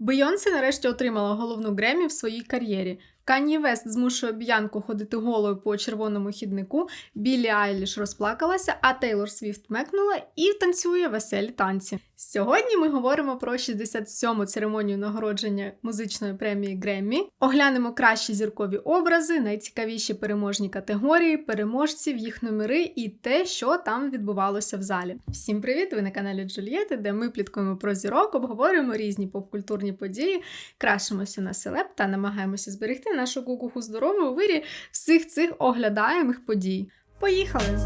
Бейонсе нарешті отримала головну Гремі в своїй кар'єрі. Кані Вест змушує Б'янку ходити голою по червоному хіднику, Біллі Айліш розплакалася, а Тейлор Свіфт мекнула і танцює веселі танці. Сьогодні ми говоримо про 67-му церемонію нагородження музичної премії Греммі, оглянемо кращі зіркові образи, найцікавіші переможні категорії, переможців, їх номери і те, що там відбувалося в залі. Всім привіт! Ви на каналі Джульєти, де ми пліткуємо про зірок, обговорюємо різні попкультурні події, крашимося на селеб та намагаємося зберегти нашу кукуху здорову у вирі всіх цих оглядаємих подій. Поїхали!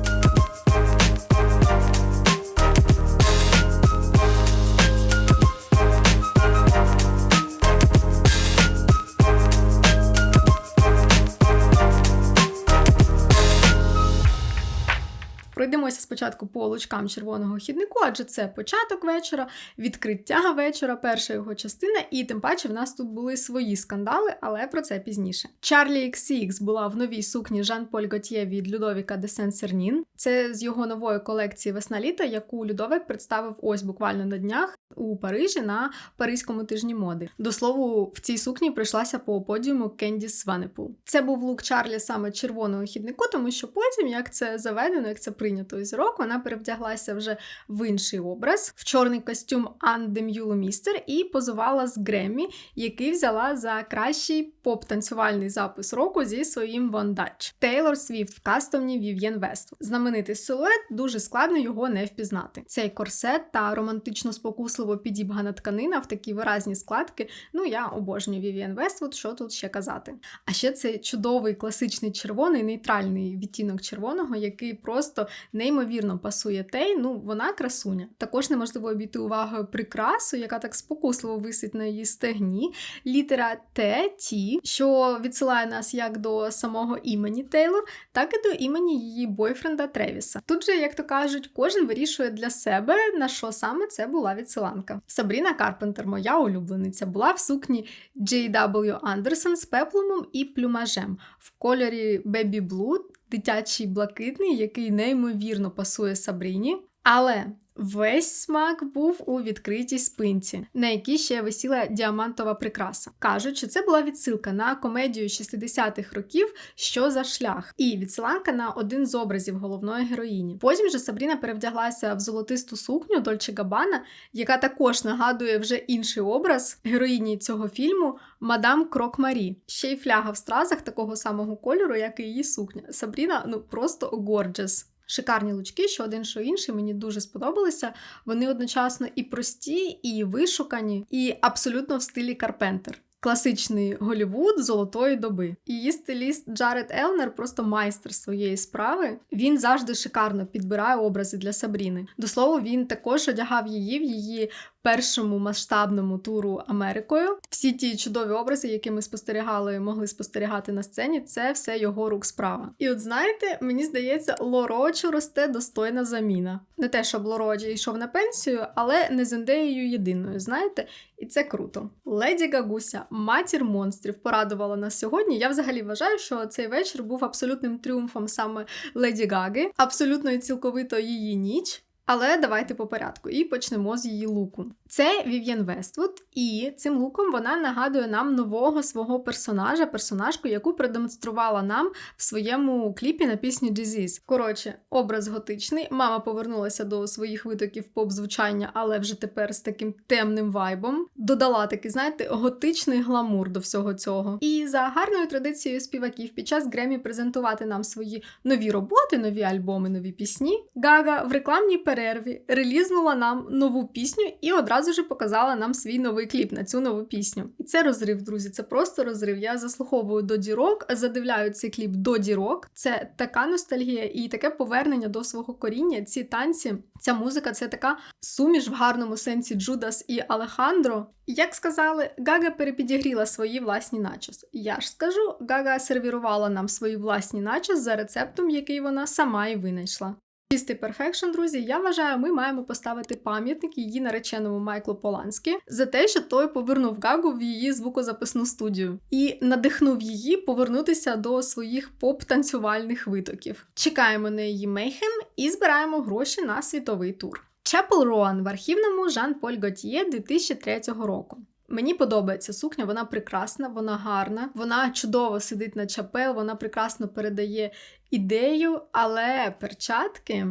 Пройдемося спочатку по лучкам червоного хіднику, адже це початок вечора, відкриття вечора, перша його частина, і тим паче в нас тут були свої скандали, але про це пізніше. Чарлі XCX була в новій сукні Жан-Поль Готьє від Людовіка де Сен-Сернін. Це з його нової колекції Весна літа, яку Людовик представив ось буквально на днях у Парижі на Паризькому тижні моди. До слову, в цій сукні прийшлася по подіуму Кендіс Сванепул. Це був лук Чарлі саме червоного хіднику, тому що потім, як це заведено, як це прийнято із року, вона перевдяглася вже в інший образ, в чорний костюм Ан Дем'юлу Містер і позувала з Греммі, який взяла за кращий поп-танцювальний запис року зі своїм Dutch. Тейлор Свіфт в кастомні Вів'єн Вест. Знаменитий силует, дуже складно його не впізнати. Цей корсет та романтично спокусливо підібгана тканина в такі виразні складки. Ну я обожнюю Вів'єн Вествуд, що тут ще казати. А ще цей чудовий класичний червоний, нейтральний відтінок червоного, який просто неймовірно пасує тей. Ну вона красуня. Також неможливо обійти увагою прикрасу, яка так спокусливо висить на її стегні. Літера Т, Ті, що відсилає нас як до самого імені Тейлор, так і до імені її бойфренда Тревіса. Тут же, як то кажуть, кожен вирішує для себе, на що саме це була відсиланка. Сабріна Карпентер, моя улюблениця, була в сукні J.W. Андерсон з пеплумом і плюмажем в кольорі Бебі Блу, дитячий блакитний, який неймовірно пасує Сабріні. Але Весь смак був у відкритій спинці, на якій ще висіла діамантова прикраса. Кажуть, що це була відсилка на комедію 60-х років, що за шлях, і відсиланка на один з образів головної героїні. Потім же Сабріна перевдяглася в золотисту сукню Дольче Габана, яка також нагадує вже інший образ героїні цього фільму Мадам Крок Марі. Ще й фляга в стразах такого самого кольору, як і її сукня. Сабріна ну просто горджес. Шикарні лучки, що один, що інший, мені дуже сподобалися. Вони одночасно і прості, і вишукані, і абсолютно в стилі Карпентер. Класичний Голівуд золотої доби. Її стиліст Джаред Елнер просто майстер своєї справи. Він завжди шикарно підбирає образи для Сабріни. До слова, він також одягав її в її першому масштабному туру Америкою. Всі ті чудові образи, які ми спостерігали, могли спостерігати на сцені, це все його рук справа. І от знаєте, мені здається, Лорочу росте достойна заміна. Не те, щоб Лороджі йшов на пенсію, але не Зендеєю єдиною, знаєте, і це круто. Леді Гагуся, матір монстрів, порадувала нас сьогодні. Я взагалі вважаю, що цей вечір був абсолютним тріумфом саме Леді Гаги, абсолютно і цілковито її ніч. Але давайте по порядку і почнемо з її луку. Це Вів'єн Вествуд, і цим луком вона нагадує нам нового свого персонажа, персонажку, яку продемонструвала нам в своєму кліпі на пісню Disease. Коротше, образ готичний. Мама повернулася до своїх витоків поп-звучання, але вже тепер з таким темним вайбом. Додала такий, знаєте, готичний гламур до всього цього. І за гарною традицією співаків під час Гремі презентувати нам свої нові роботи, нові альбоми, нові пісні. Гага в рекламній перерві релізнула нам нову пісню і одразу ж показала нам свій новий кліп на цю нову пісню. І це розрив, друзі. Це просто розрив. Я заслуховую до дірок, задивляю цей кліп до дірок. Це така ностальгія і таке повернення до свого коріння. Ці танці, ця музика це така суміш в гарному сенсі Джудас і Алехандро. Як сказали, Гага перепідігріла свої власні начос. Я ж скажу, Гага сервірувала нам свої власні начос за рецептом, який вона сама і винайшла. Чистий перфекшн, друзі, я вважаю, ми маємо поставити пам'ятник її нареченому Майклу Поланські за те, що той повернув Гагу в її звукозаписну студію і надихнув її повернутися до своїх поп-танцювальних витоків. Чекаємо на її мейхем і збираємо гроші на світовий тур. Чепел Роан в архівному Жан Поль Готьє 2003 року. Мені подобається сукня, вона прекрасна, вона гарна, вона чудово сидить на чапел, вона прекрасно передає ідею, але перчатки.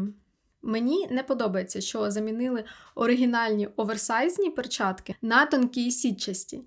Мені не подобається, що замінили оригінальні оверсайзні перчатки на тонкі сітчасті.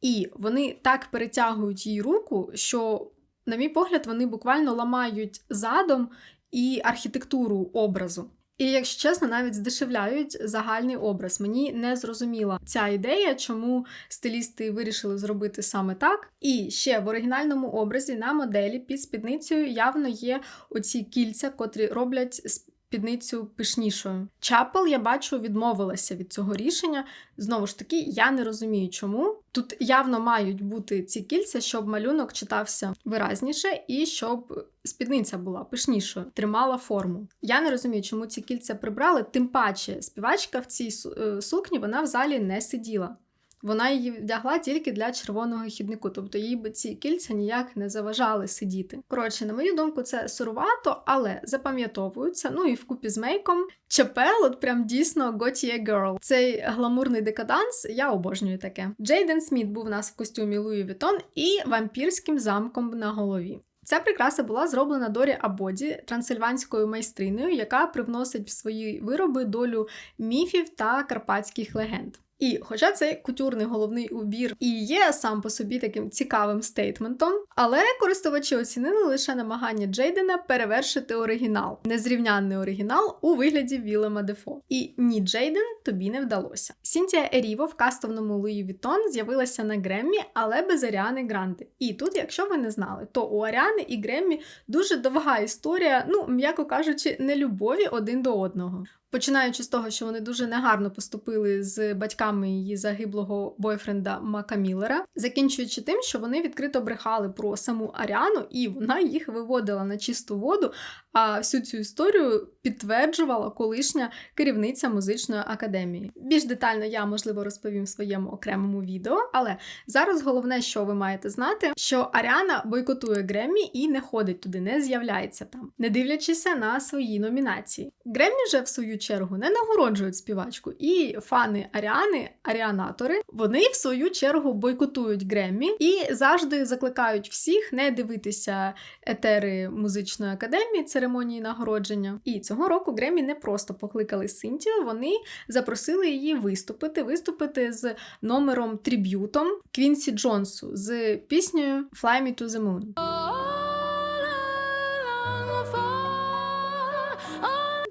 І вони так перетягують її руку, що, на мій погляд, вони буквально ламають задом і архітектуру образу. І, якщо чесно, навіть здешевляють загальний образ. Мені не зрозуміла ця ідея, чому стилісти вирішили зробити саме так. І ще в оригінальному образі на моделі під спідницею явно є оці кільця, котрі роблять спідницю пишнішою. Чапел, я бачу, відмовилася від цього рішення. Знову ж таки, я не розумію, чому. Тут явно мають бути ці кільця, щоб малюнок читався виразніше і щоб спідниця була пишнішою, тримала форму. Я не розумію, чому ці кільця прибрали, тим паче співачка в цій е, сукні вона в залі не сиділа. Вона її вдягла тільки для червоного хіднику, тобто їй би ці кільця ніяк не заважали сидіти. Коротше, на мою думку, це сирувато, але запам'ятовується. Ну і вкупі з мейком. Чапел, от прям дійсно Gautier Girl. Цей гламурний декаданс, я обожнюю таке. Джейден Сміт був у нас в костюмі Луї Вітон і вампірським замком на голові. Ця прикраса була зроблена Дорі Абоді, трансильванською майстриною, яка привносить в свої вироби долю міфів та карпатських легенд. І, хоча цей кутюрний головний убір і є сам по собі таким цікавим стейтментом, але користувачі оцінили лише намагання Джейдена перевершити оригінал, незрівнянний оригінал у вигляді Вілема Дефо. І ні, Джейден тобі не вдалося. Сінтія Еріво в кастовному Луї Вітон з'явилася на Греммі, але без Аріани Гранди. І тут, якщо ви не знали, то у Аріани і Греммі дуже довга історія, ну м'яко кажучи, не любові один до одного. Починаючи з того, що вони дуже негарно поступили з батьками її загиблого бойфренда Мака Міллера, закінчуючи тим, що вони відкрито брехали про саму Аріану, і вона їх виводила на чисту воду. А всю цю історію підтверджувала колишня керівниця музичної академії. Більш детально я, можливо, розповім в своєму окремому відео, але зараз головне, що ви маєте знати, що Аріана бойкотує Греммі і не ходить туди, не з'являється там, не дивлячись на свої номінації. Греммі же в свою чергу не нагороджують співачку. І фани Аріани, аріанатори, вони в свою чергу бойкотують Греммі і завжди закликають всіх не дивитися етери музичної академії, церемонії нагородження. І цього року Греммі не просто покликали Синтію, вони запросили її виступити, виступити з номером триб'ютом Квінсі Джонсу з піснею Fly Me to the Moon.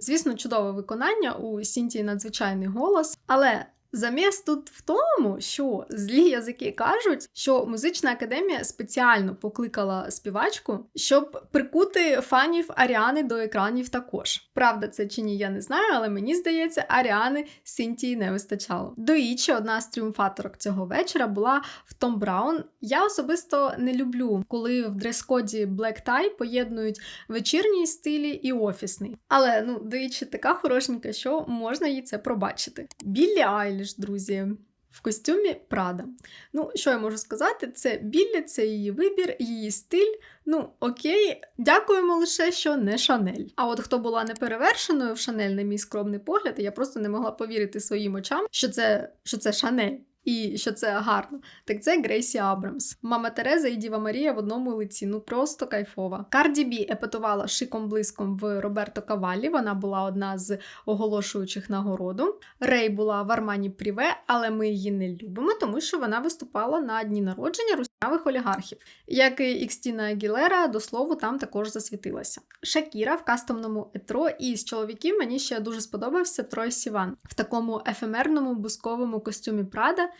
Звісно, чудове виконання у Сінтії надзвичайний голос, але Замість тут в тому, що злі язики кажуть, що музична академія спеціально покликала співачку, щоб прикути фанів Аріани до екранів також. Правда, це чи ні, я не знаю, але мені здається, Аріани Синтії не вистачало. До ічі, одна з тріумфаторок цього вечора була в Том Браун. Я особисто не люблю, коли в дрес-коді Black Tie поєднують вечірній стилі і офісний. Але ну, до ічі така хорошенька, що можна їй це пробачити. Біллі Айлі Айліш, друзі. В костюмі Прада. Ну, що я можу сказати? Це Біллі, це її вибір, її стиль. Ну, окей, дякуємо лише, що не Шанель. А от хто була неперевершеною в Шанель, на мій скромний погляд, я просто не могла повірити своїм очам, що це, що це Шанель. І що це гарно, так це Грейсі Абрамс. Мама Тереза і Діва Марія в одному лиці. Ну просто кайфова. Карді Бі епатувала шиком блиском в Роберто Кавалі. Вона була одна з оголошуючих нагороду. Рей була в Армані Пріве, але ми її не любимо, тому що вона виступала на дні народження руснявих олігархів. Як і Ікстіна Агілера, до слову, там також засвітилася. Шакіра в кастомному етро, і з чоловіків мені ще дуже сподобався Трой Сіван в такому ефемерному бусковому костюмі Прада.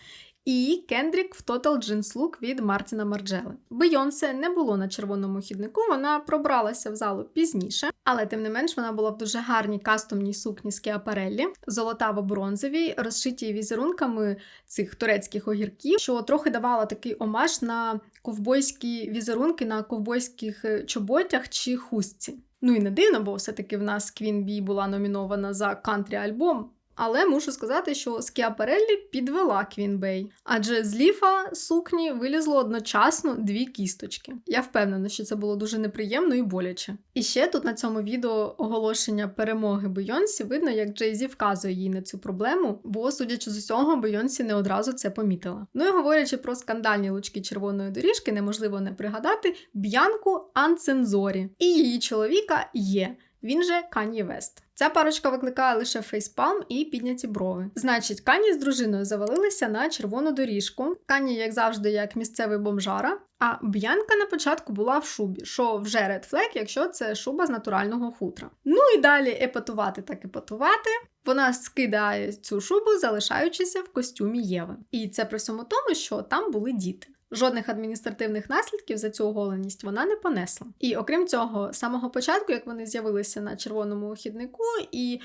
І Кендрік в Total Jeans Look від Мартіна Марджели. Бейонсе не було на червоному хіднику, вона пробралася в залу пізніше, але тим не менш вона була в дуже гарній кастомній сукні з Кіапареллі, золотаво-бронзовій, розшитій візерунками цих турецьких огірків, що трохи давала такий омаж на ковбойські візерунки на ковбойських е, чоботях чи хустці. Ну і не дивно, бо все-таки в нас Queen Bee була номінована за кантрі альбом Але мушу сказати, що Скіапереллі підвела Квінбей, адже з ліфа сукні вилізло одночасно дві кісточки. Я впевнена, що це було дуже неприємно і боляче. І ще тут на цьому відео оголошення перемоги Бейонсі видно, як Джей Зі вказує їй на цю проблему, бо, судячи з усього, Бейонсі не одразу це помітила. Ну і говорячи про скандальні лучки червоної доріжки, неможливо не пригадати Б'янку Анцензорі і її чоловіка є. Він же Кані Вест. Ця парочка викликає лише фейспалм і підняті брови. Значить, Кані з дружиною завалилися на червону доріжку. Кані, як завжди, як місцевий бомжара. А Б'янка на початку була в шубі, що вже редфлек, якщо це шуба з натурального хутра. Ну і далі епатувати так епатувати. Вона скидає цю шубу, залишаючися в костюмі Єви. І це при всьому тому, що там були діти. Жодних адміністративних наслідків за цю оголеність вона не понесла. І окрім цього, з самого початку, як вони з'явилися на червоному хіднику і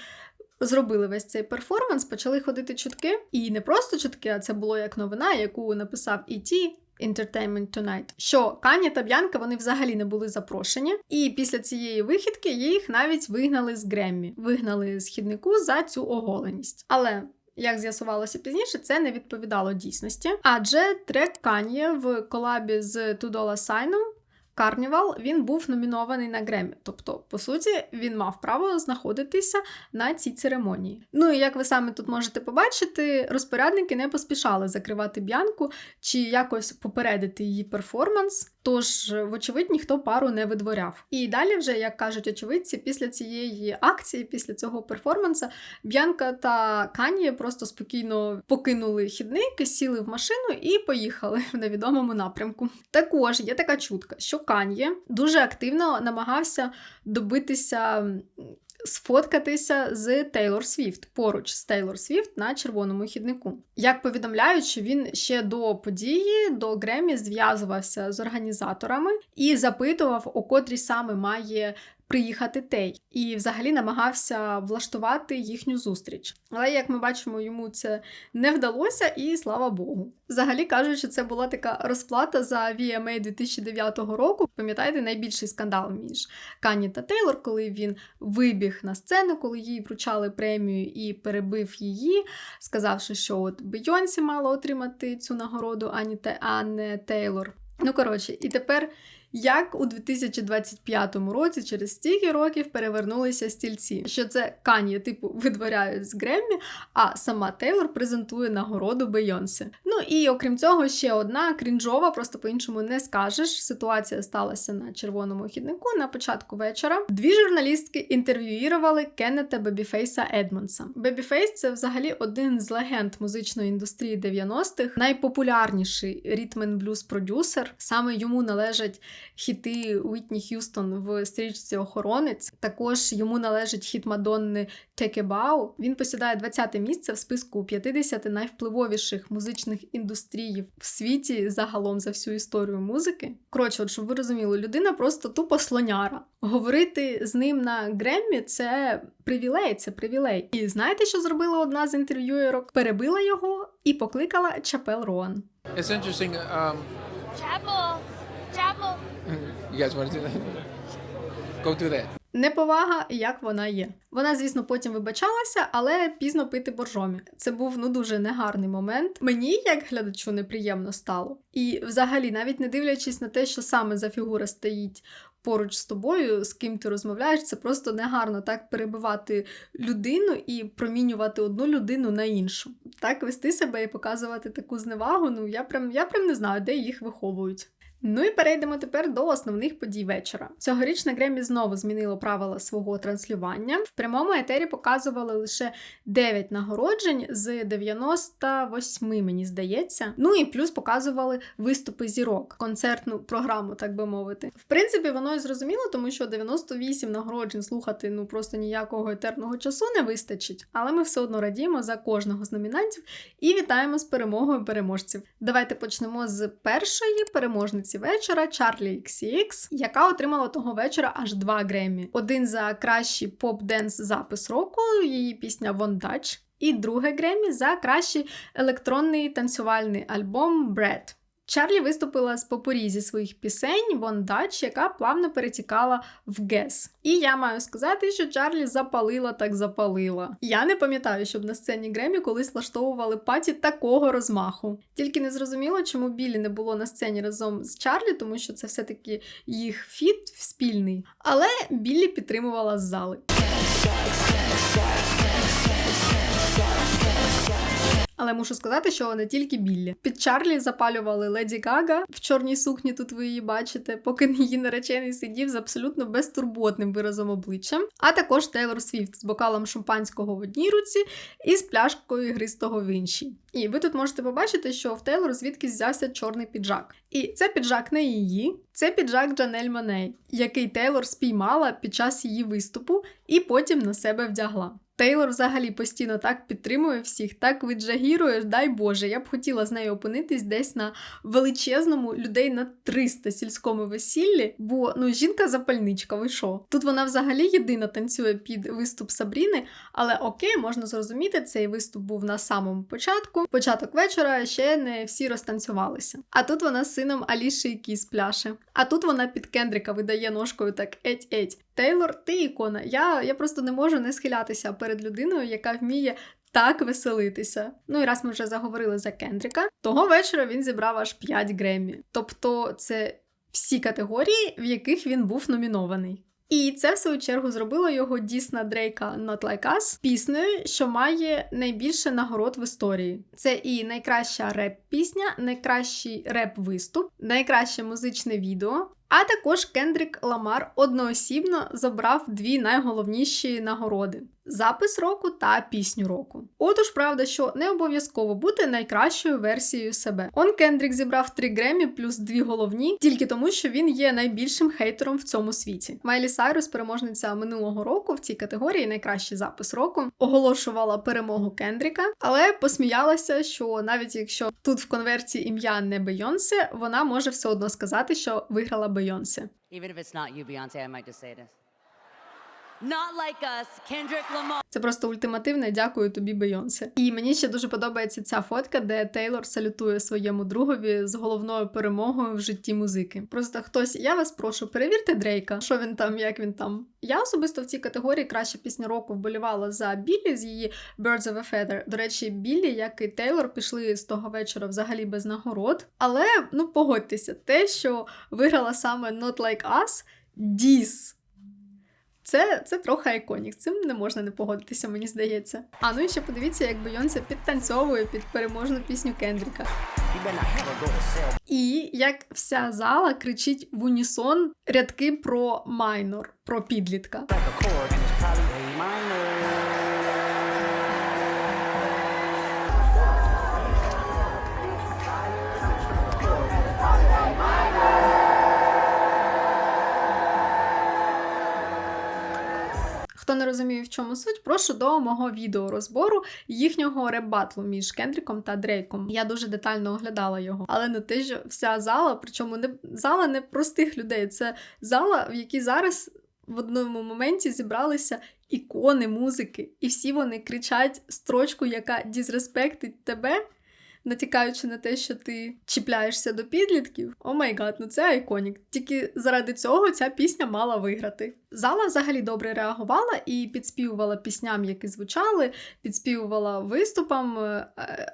зробили весь цей перформанс, почали ходити чутки. І не просто чутки, а це було як новина, яку написав E.T., Entertainment Tonight, що Кані та Б'янка вони взагалі не були запрошені, і після цієї вихідки їх навіть вигнали з Греммі, вигнали з хіднику за цю оголеність. Але як з'ясувалося пізніше, це не відповідало дійсності, адже трек Кан'є в колабі з Тудола Сайном Карнівал він був номінований на Гремі, тобто, по суті, він мав право знаходитися на цій церемонії. Ну і як ви самі тут можете побачити, розпорядники не поспішали закривати б'янку чи якось попередити її перформанс. Тож, вочевидь, ніхто пару не видворяв. І далі, вже, як кажуть очевидці, після цієї акції, після цього перформанса, Б'янка та Кані просто спокійно покинули хідник, сіли в машину і поїхали в невідомому напрямку. Також є така чутка, що Кан'є дуже активно намагався добитися. Сфоткатися з Тейлор Свіфт поруч з Тейлор Свіфт на червоному хіднику. Як повідомляють, він ще до події, до Гремі зв'язувався з організаторами і запитував, у котрій саме має приїхати Тей, і взагалі намагався влаштувати їхню зустріч. Але, як ми бачимо, йому це не вдалося, і слава Богу. Взагалі кажуть, що це була така розплата за VMA 2009 року. Пам'ятаєте, найбільший скандал між Кані та Тейлор, коли він вибіг на сцену, коли їй вручали премію і перебив її, сказавши, що от Бейонсі мала отримати цю нагороду, а не Тейлор. Ну, коротше, і тепер як у 2025 році, через стільки років перевернулися стільці, що це Кан'є, типу, видворяють з Греммі, а сама Тейлор презентує нагороду Бейонсі. Ну і окрім цього, ще одна крінжова, просто по-іншому не скажеш. Ситуація сталася на червоному хіднику на початку вечора. Дві журналістки інтерв'юїрували Кеннета Бебіфейса Едмонса. Бебіфейс це взагалі один з легенд музичної індустрії 90-х, найпопулярніший ритмен блюз продюсер. Саме йому належать хіти Уітні Х'юстон в стрічці Охоронець. Також йому належить хіт Мадонни Текебау. Він посідає 20-те місце в списку 50 найвпливовіших музичних індустрій в світі загалом за всю історію музики. Коротше, от щоб ви розуміли, людина просто тупо слоняра. Говорити з ним на Греммі це привілей, це привілей. І знаєте, що зробила одна з інтерв'юєрок? Перебила його і покликала Чапел Роан. It's interesting. Um, Chapel, chapel. you guys want to do that? Go do that. Неповага, як вона є. Вона, звісно, потім вибачалася, але пізно пити боржомі. Це був ну дуже негарний момент. Мені, як глядачу, неприємно стало. І, взагалі, навіть не дивлячись на те, що саме за фігура стоїть поруч з тобою, з ким ти розмовляєш, це просто негарно так перебивати людину і промінювати одну людину на іншу. Так вести себе і показувати таку зневагу. Ну я прям я прям не знаю, де їх виховують. Ну і перейдемо тепер до основних подій вечора. Цьогоріч на Гремі знову змінило правила свого транслювання. В прямому етері показували лише 9 нагороджень з 98, мені здається. Ну і плюс показували виступи зірок, концертну програму, так би мовити. В принципі, воно і зрозуміло, тому що 98 нагороджень слухати ну просто ніякого етерного часу не вистачить. Але ми все одно радіємо за кожного з номінантів і вітаємо з перемогою переможців. Давайте почнемо з першої переможниці вечора Чарлі XCX, яка отримала того вечора аж два Греммі. Один за кращий поп-денс запис року, її пісня Touch, і друге Греммі за кращий електронний танцювальний альбом Bread. Чарлі виступила з попорі зі своїх пісень Вон Дач, яка плавно перетікала в Гес. І я маю сказати, що Чарлі запалила так запалила. Я не пам'ятаю, щоб на сцені Гремі колись влаштовували паті такого розмаху. Тільки не зрозуміло, чому Білі не було на сцені разом з Чарлі, тому що це все-таки їх фіт спільний. Але Біллі підтримувала з зали. Але мушу сказати, що не тільки Біллі. Під Чарлі запалювали Леді Гага в чорній сукні. Тут ви її бачите, поки її наречений сидів з абсолютно безтурботним виразом обличчя. А також Тейлор Свіфт з бокалом шампанського в одній руці і з пляшкою ігристого в іншій. І ви тут можете побачити, що в Тейлор звідки взявся чорний піджак. І це піджак не її, це піджак Джанель Моней, який Тейлор спіймала під час її виступу і потім на себе вдягла. Тейлор взагалі постійно так підтримує всіх, так віджагірує, дай Боже. Я б хотіла з нею опинитись десь на величезному людей на 300 сільському весіллі, бо ну жінка запальничка, ви що? Тут вона взагалі єдина танцює під виступ Сабріни, але окей, можна зрозуміти, цей виступ був на самому початку. Початок вечора ще не всі розтанцювалися. А тут вона з сином Аліші Кіс пляше. А тут вона під Кендрика видає ножкою так еть-еть. Тейлор, ти ікона. Я, я просто не можу не схилятися перед людиною, яка вміє. Так веселитися. Ну і раз ми вже заговорили за Кендріка, того вечора він зібрав аж 5 Греммі. Тобто це всі категорії, в яких він був номінований. І це, в свою чергу, зробило його дійсна Дрейка Not Like Us піснею, що має найбільше нагород в історії. Це і найкраща реп-пісня, найкращий реп-виступ, найкраще музичне відео. А також Кендрік Ламар одноосібно забрав дві найголовніші нагороди: запис року та пісню року. Отож, правда, що не обов'язково бути найкращою версією себе. Он Кендрік зібрав три Гремі плюс дві головні, тільки тому, що він є найбільшим хейтером в цьому світі. Майлі Сайрус, переможниця минулого року в цій категорії найкращий запис року, оголошувала перемогу Кендріка, але посміялася, що навіть якщо тут в конверті ім'я не Бейонсе, вона може все одно сказати, що виграла Бейонсе. Even if it's not you, Beyonce, I might just say this. Not like us, Kendrick Lamar. Це просто ультимативне дякую тобі, Бейонсе. І мені ще дуже подобається ця фотка, де Тейлор салютує своєму другові з головною перемогою в житті музики. Просто хтось, я вас прошу, перевірте Дрейка, що він там, як він там. Я особисто в цій категорії краща пісня року вболівала за Біллі з її Birds of a Feather. До речі, Біллі, як і Тейлор, пішли з того вечора взагалі без нагород. Але ну погодьтеся, те, що виграла саме Not Like Us, Діс. Це, це трохи айконік, з цим не можна не погодитися, мені здається. А ну і ще подивіться, як Бейонсе підтанцьовує під переможну пісню Кендріка. І як вся зала кричить в унісон рядки про майнор, про підлітка. Хто не розуміє, в чому суть, прошу до мого відео розбору їхнього реп-батлу між Кендріком та Дрейком. Я дуже детально оглядала його, але не те, що вся зала, причому не зала не простих людей. Це зала, в якій зараз в одному моменті зібралися ікони музики, і всі вони кричать строчку, яка дізреспектить тебе. Натякаючи на те, що ти чіпляєшся до підлітків, о май гад, ну це айконік. Тільки заради цього ця пісня мала виграти. Зала взагалі добре реагувала і підспівувала пісням, які звучали, підспівувала виступам е,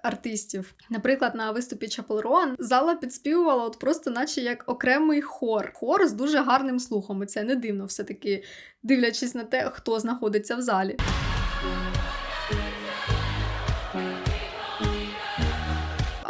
артистів. Наприклад, на виступі Chapel зала підспівувала от просто, наче як окремий хор. Хор з дуже гарним слухом. І це не дивно, все-таки дивлячись на те, хто знаходиться в залі.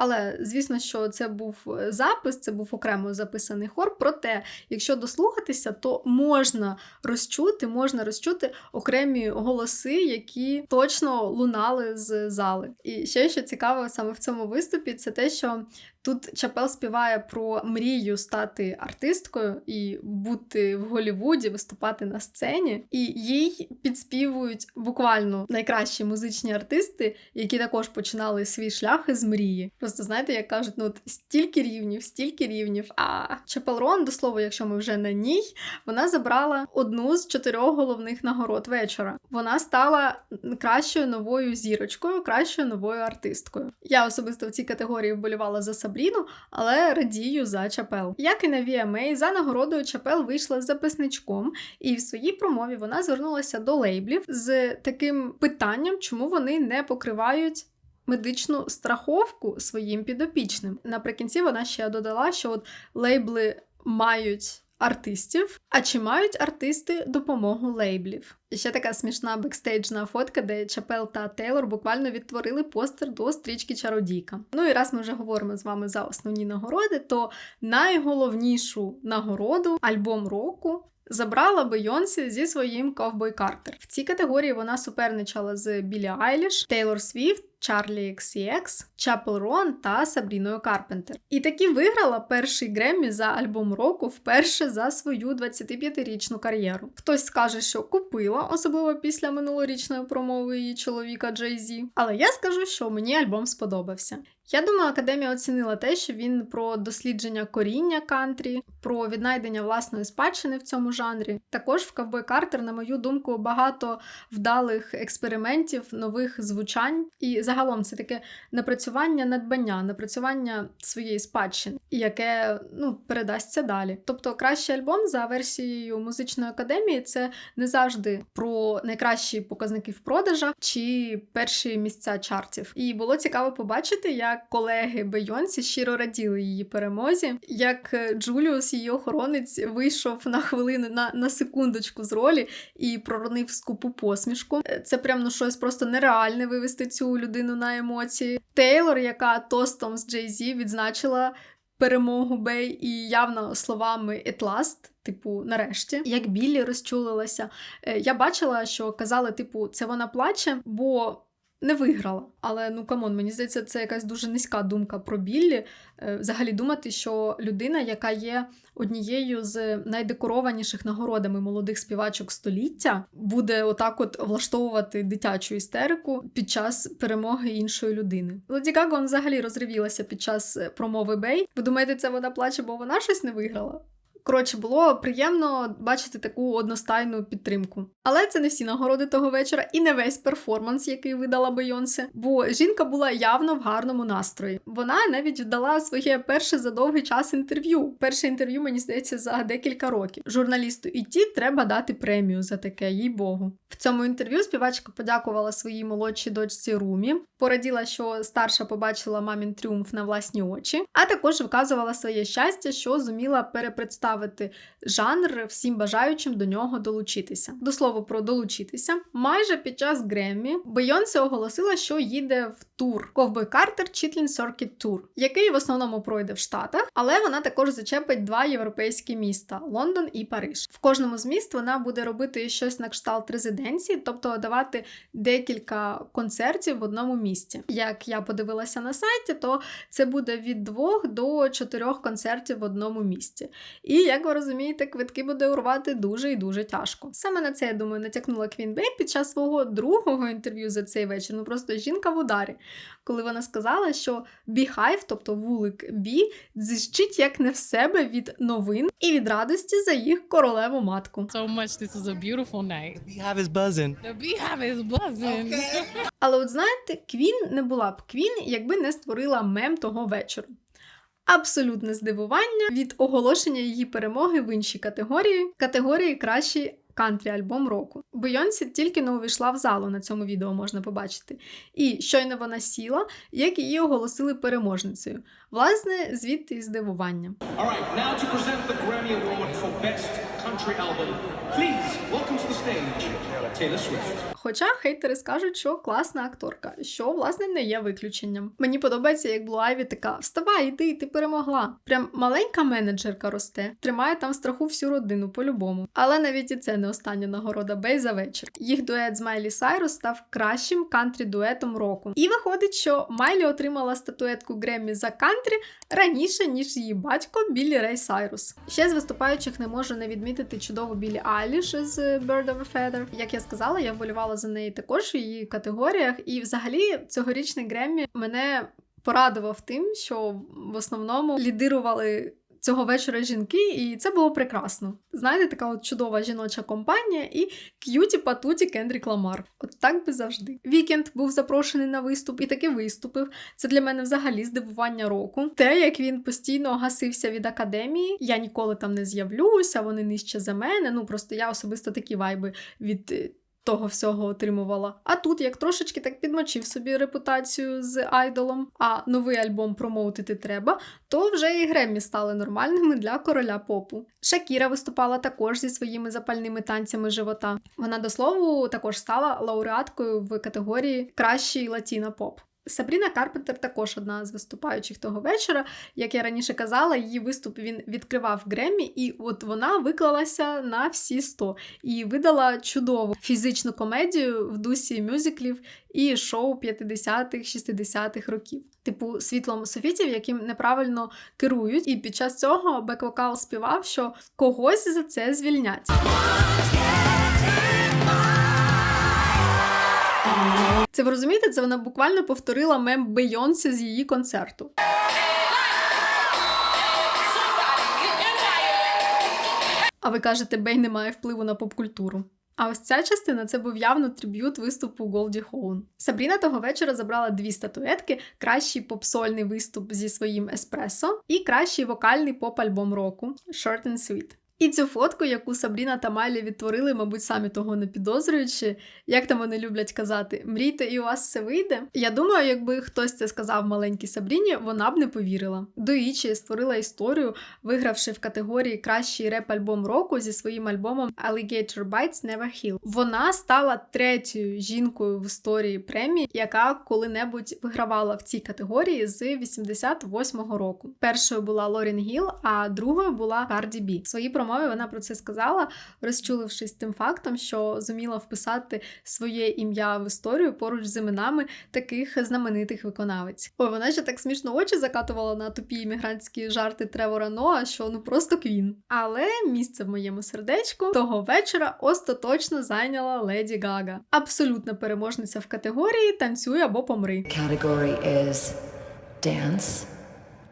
Але звісно, що це був е, запис, це був окремо записаний хор. Проте, якщо дослухатися, то можна розчути, можна розчути окремі голоси, які точно лунали з зали. І ще що цікаво саме в цьому виступі, це те, що Тут Чапел співає про мрію стати артисткою і бути в Голлівуді, виступати на сцені, і їй підспівують буквально найкращі музичні артисти, які також починали свій шлях із мрії. Просто знаєте, як кажуть, ну от стільки рівнів, стільки рівнів. А Чапел Рон, до слова, якщо ми вже на ній, вона забрала одну з чотирьох головних нагород вечора. Вона стала кращою новою зірочкою, кращою новою артисткою. Я особисто в цій категорії вболівала за себе. Сабріну, але радію за Чапел. Як і на VMA, за нагородою Чапел вийшла з записничком, і в своїй промові вона звернулася до лейблів з таким питанням, чому вони не покривають. Медичну страховку своїм підопічним. Наприкінці вона ще додала, що от лейбли мають артистів, а чи мають артисти допомогу лейблів? І ще така смішна бекстейджна фотка, де Чапел та Тейлор буквально відтворили постер до стрічки Чародійка. Ну і раз ми вже говоримо з вами за основні нагороди, то найголовнішу нагороду альбом року. Забрала Бейонсі зі своїм Ковбой Картер. В цій категорії вона суперничала з Білі Айліш, Тейлор Свіфт, Чарлі XCX, Чапел Рон та Сабріною Карпентер. І таки виграла перший Греммі за альбом року вперше за свою 25-річну кар'єру. Хтось скаже, що купила, особливо після минулорічної промови її чоловіка Джей Зі. Але я скажу, що мені альбом сподобався. Я думаю, академія оцінила те, що він про дослідження коріння кантрі, про віднайдення власної спадщини в цьому жанрі. Також в Ковбой Картер, на мою думку, багато вдалих експериментів, нових звучань. І загалом це таке напрацювання надбання, напрацювання своєї спадщини, яке ну передасться далі. Тобто, кращий альбом за версією музичної академії це не завжди про найкращі показники в продажах чи перші місця чартів. І було цікаво побачити, як колеги Бейонсі щиро раділи її перемозі, як Джуліус, її охоронець, вийшов на хвилину на, на секундочку з ролі і проронив скупу посмішку. Е, Це прям ну щось просто нереальне вивести цю людину на емоції. Тейлор, яка тостом з Джей Зі відзначила перемогу Бей і явно словами «At last», Типу, нарешті, як Біллі розчулилася. Е, Я бачила, що казали, типу, це вона плаче, бо не виграла. Але ну камон, мені здається, це якась дуже низька думка про Біллі. Е, Взагалі думати, що людина, яка є однією з найдекорованіших нагородами молодих співачок століття, буде отак от влаштовувати дитячу істерику під час перемоги іншої людини. Леді Гага взагалі розривілася під час е, промови Бей. Ви думаєте, це вона плаче, бо вона щось не виграла? Коротше, було приємно бачити таку одностайну підтримку. Але це не всі нагороди того вечора і не весь перформанс, який видала Бейонсе. Бо жінка була явно в гарному настрої. Вона навіть дала своє перше за довгий час інтерв'ю. Перше інтерв'ю, мені здається, за декілька років. Журналісту і ті треба дати премію за таке, їй Богу. В цьому інтерв'ю співачка подякувала своїй молодшій дочці Румі, пораділа, що старша побачила мамін тріумф на власні очі, а також виказувала своє щастя, що зуміла перепредставити жанр всім бажаючим до нього долучитися. До слова про долучитися, майже під час Греммі Бейонсе оголосила, що їде в тур Ковбой Картер Chitlin Circuit Tour, який в основному пройде в Штатах, але вона також зачепить два європейські міста Лондон і Париж. В кожному з міст вона буде робити щось на кшталт резиденції, тобто давати декілька концертів в одному місті. Як я подивилася на сайті, то це буде від двох до чотирьох концертів в одному місті. І як ви розумієте, квитки буде урвати дуже і дуже тяжко. Саме на це я думаю, натякнула Квін Бей під час свого другого інтерв'ю за цей вечір. Ну просто жінка в ударі, коли вона сказала, що Біхайв, тобто вулик Бі, дзищить як не в себе від новин і від радості за їх королеву матку. so much. This is a beautiful night. Beehive is buzzing. The beehive is buzzing. Але от знаєте, Квін не була б Квін, якби не створила мем того вечора. Абсолютне здивування від оголошення її перемоги в іншій категорії категорії кращий кантрі альбом року. Бейонсі тільки не увійшла в залу на цьому відео можна побачити. І щойно вона сіла, як її оголосили переможницею. Власне, звідти і здивування. All right, now to present the Grammy Award for Best Country Album. Please welcome Хоча хейтери скажуть, що класна акторка, що власне не є виключенням. Мені подобається, як Блу Айві така: вставай, іди, ти перемогла. Прям маленька менеджерка росте, тримає там страху всю родину по-любому. Але навіть і це не остання нагорода Бей за вечір. Їх дует з Майлі Сайрус став кращим кантрі дуетом року. І виходить, що Майлі отримала статуетку Греммі за кантрі раніше, ніж її батько Біллі Рей Сайрус. Ще з виступаючих не можу не відмітити чудову Білі Айліш з Bird of Feather. Як я сказала, я вболівала за неї також в її категоріях. І взагалі цьогорічний Греммі мене порадував тим, що в основному лідирували цього вечора жінки, і це було прекрасно. Знаєте, така от чудова жіноча компанія і к'юті патуті Кендрік Ламар. От так би завжди. Вікенд був запрошений на виступ і таки виступив. Це для мене взагалі здивування року. Те, як він постійно гасився від академії, я ніколи там не з'явлюся, вони нижче за мене. Ну просто я особисто такі вайби від. Того всього отримувала. А тут як трошечки так підмочив собі репутацію з айдолом, а новий альбом промоутити треба, то вже і Греммі стали нормальними для короля попу. Шакіра виступала також зі своїми запальними танцями живота. Вона до слову також стала лауреаткою в категорії Кращий латіна поп. Сабріна Карпентер також одна з виступаючих того вечора. Як я раніше казала, її виступ він відкривав Греммі, і от вона виклалася на всі 100 і видала чудову фізичну комедію в дусі мюзиклів і шоу 50-х, 60-х років. Типу світлом софітів, яким неправильно керують, і під час цього бек-вокал співав, що когось за це звільнять. Це ви розумієте? Це вона буквально повторила мем Бейонсі з її концерту. А ви кажете, Бей не має впливу на поп-культуру. А ось ця частина це був явно триб'ют виступу Голді Хоун. Сабріна того вечора забрала дві статуетки: кращий попсольний виступ зі своїм еспресо і кращий вокальний поп-альбом року Short and Sweet. І цю фотку, яку Сабріна та Майлі відтворили, мабуть, самі того не підозрюючи, як там вони люблять казати, мрійте і у вас все вийде. Я думаю, якби хтось це сказав маленькій Сабріні, вона б не повірила. Доїчі створила історію, вигравши в категорії Кращий реп-альбом року зі своїм альбомом Alligator Bites Never Heal. Вона стала третьою жінкою в історії премії, яка коли-небудь вигравала в цій категорії з 88-го року. Першою була Лорін Гіл, а другою була Карді Бі. В своїй промові вона про це сказала, розчулившись тим фактом, що зуміла вписати своє ім'я в історію поруч з іменами таких знаменитих виконавець. Ой, вона ще так смішно очі закатувала на тупі іммігрантські жарти Тревора Ноа, що ну просто квін. Але місце в моєму сердечку того вечора остаточно зайняла Леді Гага. Абсолютна переможниця в категорії Танцюй або помри. category is dance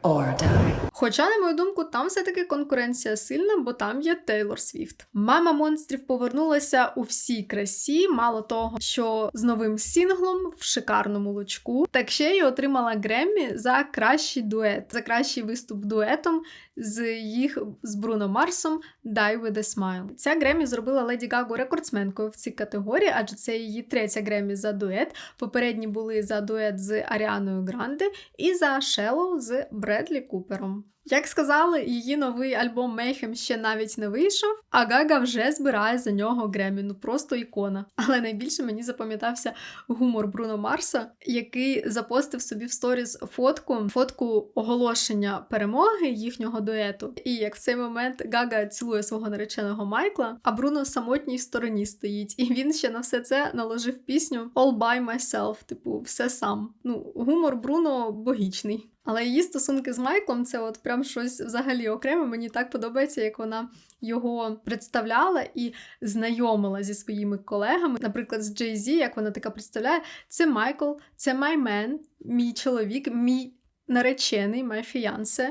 or die. Хоча, на мою думку, там все-таки конкуренція сильна, бо там є Тейлор Свіфт. Мама монстрів повернулася у всій красі, мало того, що з новим сінглом в шикарному лучку, так ще й отримала Греммі за кращий дует, за кращий виступ дуетом з їх з Бруно Марсом Die with a Smile. Ця Греммі зробила Леді Гагу рекордсменкою в цій категорії, адже це її третя Греммі за дует. Попередні були за дует з Аріаною Гранде і за Shallow з Бредлі Купером. Як сказали, її новий альбом Mayhem ще навіть не вийшов, а Гага вже збирає за нього Гремі. Ну просто ікона. Але найбільше мені запам'ятався гумор Бруно Марса, який запостив собі в сторіс фотку, фотку оголошення перемоги їхнього дуету. І як в цей момент Гага цілує свого нареченого Майкла, а Бруно самотній в стороні стоїть. І він ще на все це наложив пісню All by myself, типу, все сам. Ну, гумор Бруно богічний. Але її стосунки з Майклом це от прям щось взагалі окреме. Мені так подобається, як вона його представляла і знайомила зі своїми колегами. Наприклад, з Jay-Z, як вона така представляє, це Майкл, це man, мій чоловік, мій наречений, my fiance.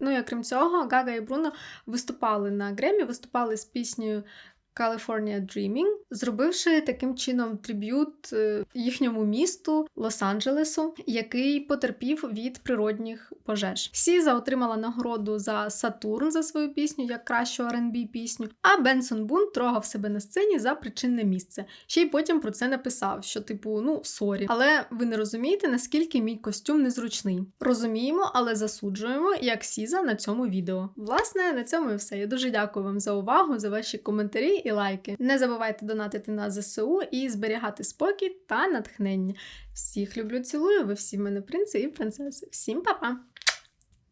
Ну і окрім цього, Гага і Бруно виступали на Гремі, виступали з піснею California Dreaming, зробивши таким чином триб'ют е, їхньому місту Лос-Анджелесу, який потерпів від природних пожеж. Сіза отримала нагороду за Сатурн за свою пісню як кращу R&B пісню. А Бенсон Бун трогав себе на сцені за причинне місце. Ще й потім про це написав, що типу, ну сорі. Але ви не розумієте, наскільки мій костюм незручний. Розуміємо, але засуджуємо, як Сіза на цьому відео. Власне, на цьому і все. Я дуже дякую вам за увагу, за ваші коментарі і лайки. Не забувайте донатити на ЗСУ і зберігати спокій та натхнення. Всіх люблю, цілую. Ви всі в мене принци і принцеси. Всім па-па!